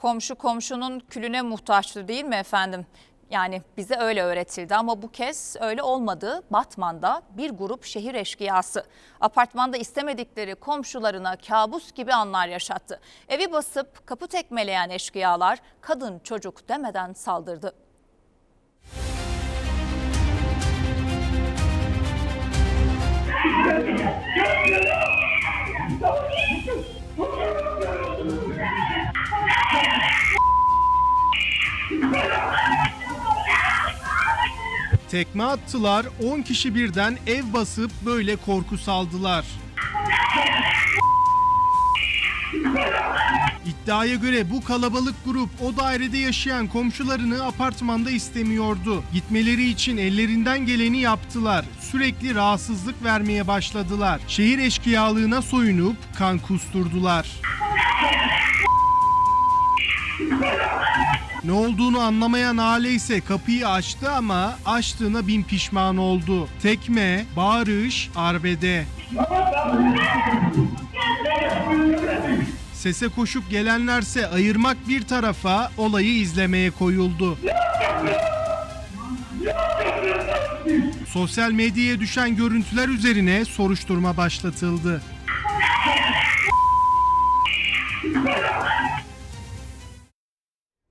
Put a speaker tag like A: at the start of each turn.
A: Komşu komşunun külüne muhtaçtı değil mi efendim? Yani bize öyle öğretildi ama bu kez öyle olmadı. Batman'da bir grup şehir eşkıyası apartmanda istemedikleri komşularına kabus gibi anlar yaşattı. Evi basıp kapı tekmeleyen eşkıyalar kadın çocuk demeden saldırdı.
B: Tekme attılar, 10 kişi birden ev basıp böyle korku saldılar. İddiaya göre bu kalabalık grup o dairede yaşayan komşularını apartmanda istemiyordu. Gitmeleri için ellerinden geleni yaptılar. Sürekli rahatsızlık vermeye başladılar. Şehir eşkıyalığına soyunup kan kusturdular. Ne olduğunu anlamayan aile ise kapıyı açtı ama açtığına bin pişman oldu. Tekme, bağırış, arbede. Sese koşup gelenlerse ayırmak bir tarafa olayı izlemeye koyuldu. Sosyal medyaya düşen görüntüler üzerine soruşturma başlatıldı.